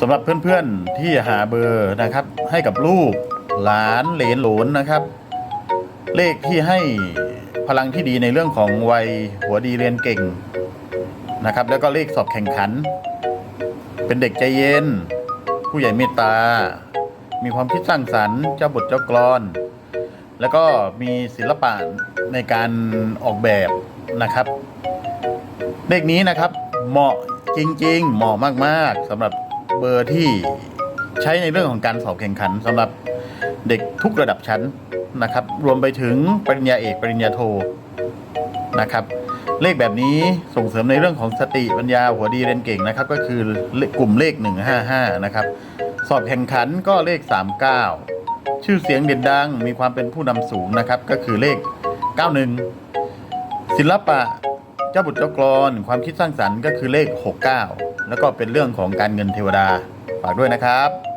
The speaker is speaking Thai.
สำหรับเพื่อนๆที่หาเบอร์นะครับ ให้กับลูกหลานเหลนหลนนะครับ เลขที่ให้พลังที่ดีในเรื่องของวัยหัวดีเรียนเก่งนะครับ แล้วก็เลขสอบแข่งขัน เป็นเด็กใจเย็น ผู้ใหญ่เมตตา มีความคิดสร้างสรรค์เจ้าบทเจ้ากลอน แล้วก็มีศิลปะในการออกแบบนะครับ เลขนี้นะครับเหมาะจริง ๆ เหมาะมากๆสำหรับ เบอร์ที่ใช้ในเรื่องของการสอบแข่งขันสำหรับเด็กทุกระดับชั้นนะครับ รวมไปถึงปริญญาเอกปริญญาโทนะครับ เลขแบบนี้ส่งเสริมในเรื่องของสติปัญญาหัวดีเรียนเก่งนะครับ ก็คือกลุ่มเลข 155 นะครับ สอบแข่งขันก็เลข 39 ชื่อเสียงเด่นดัง มีความเป็นผู้นำสูงนะครับ ก็คือเลข 91 ศิลปะ เจ้าบุตรเจ้ากรนความคิดสร้างสรรค์ก็คือเลข 69 แล้วก็เป็นเรื่องของการเงินเทวดาฝากด้วยนะครับ